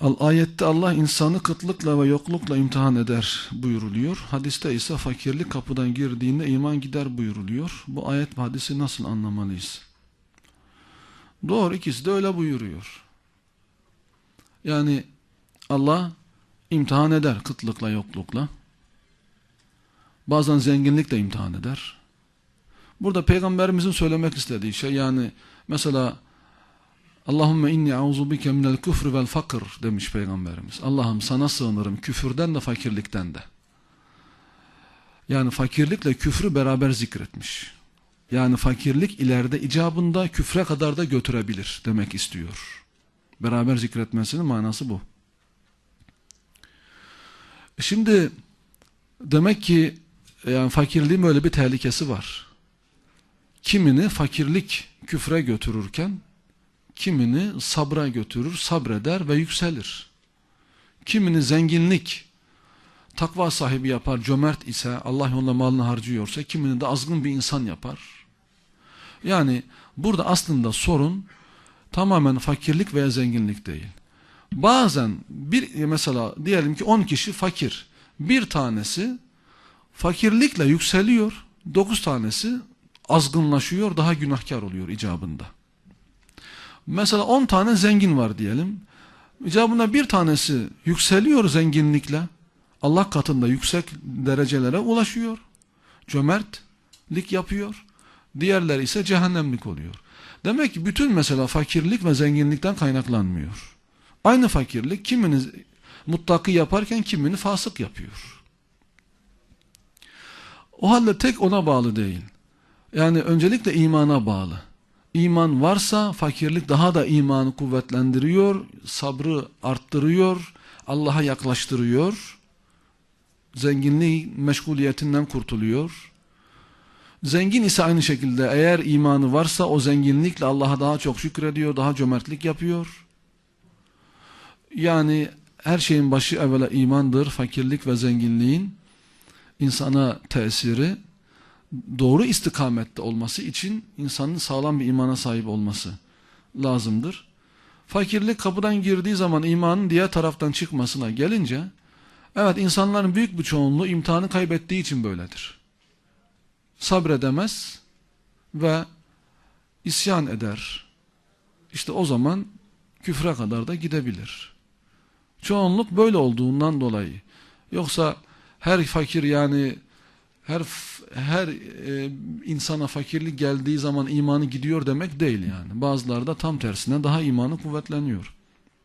Al ayette Allah insanı kıtlıkla ve yoklukla imtihan eder buyuruluyor. Hadiste ise fakirlik kapıdan girdiğinde iman gider buyuruluyor. Bu ayet ve hadisi nasıl anlamalıyız? Doğru ikisi de öyle buyuruyor. Yani Allah imtihan eder kıtlıkla yoklukla. Bazen zenginlikle imtihan eder. Burada peygamberimizin söylemek istediği şey yani mesela Allahümme inni auzu bike minel küfrü vel fakir demiş peygamberimiz. Allah'ım sana sığınırım küfürden de fakirlikten de. Yani fakirlikle küfrü beraber zikretmiş. Yani fakirlik ileride icabında küfre kadar da götürebilir demek istiyor. Beraber zikretmesinin manası bu. Şimdi demek ki yani fakirliğin böyle bir tehlikesi var. Kimini fakirlik küfre götürürken kimini sabra götürür, sabreder ve yükselir. Kimini zenginlik takva sahibi yapar, cömert ise Allah yolunda malını harcıyorsa kimini de azgın bir insan yapar. Yani burada aslında sorun tamamen fakirlik veya zenginlik değil. Bazen bir mesela diyelim ki 10 kişi fakir. Bir tanesi fakirlikle yükseliyor. 9 tanesi azgınlaşıyor, daha günahkar oluyor icabında. Mesela 10 tane zengin var diyelim. İcabında bir tanesi yükseliyor zenginlikle. Allah katında yüksek derecelere ulaşıyor. Cömertlik yapıyor. Diğerleri ise cehennemlik oluyor. Demek ki bütün mesela fakirlik ve zenginlikten kaynaklanmıyor. Aynı fakirlik kimini muttaki yaparken kimini fasık yapıyor. O halde tek ona bağlı değil. Yani öncelikle imana bağlı. İman varsa fakirlik daha da imanı kuvvetlendiriyor, sabrı arttırıyor, Allah'a yaklaştırıyor, zenginliği meşguliyetinden kurtuluyor. Zengin ise aynı şekilde eğer imanı varsa o zenginlikle Allah'a daha çok şükrediyor, daha cömertlik yapıyor. Yani her şeyin başı evvela imandır, fakirlik ve zenginliğin insana tesiri doğru istikamette olması için insanın sağlam bir imana sahip olması lazımdır. Fakirlik kapıdan girdiği zaman imanın diğer taraftan çıkmasına gelince evet insanların büyük bir çoğunluğu imtihanı kaybettiği için böyledir. Sabredemez ve isyan eder. İşte o zaman küfre kadar da gidebilir. Çoğunluk böyle olduğundan dolayı. Yoksa her fakir yani her her e, insana fakirlik geldiği zaman imanı gidiyor demek değil yani. Bazıları da tam tersine daha imanı kuvvetleniyor.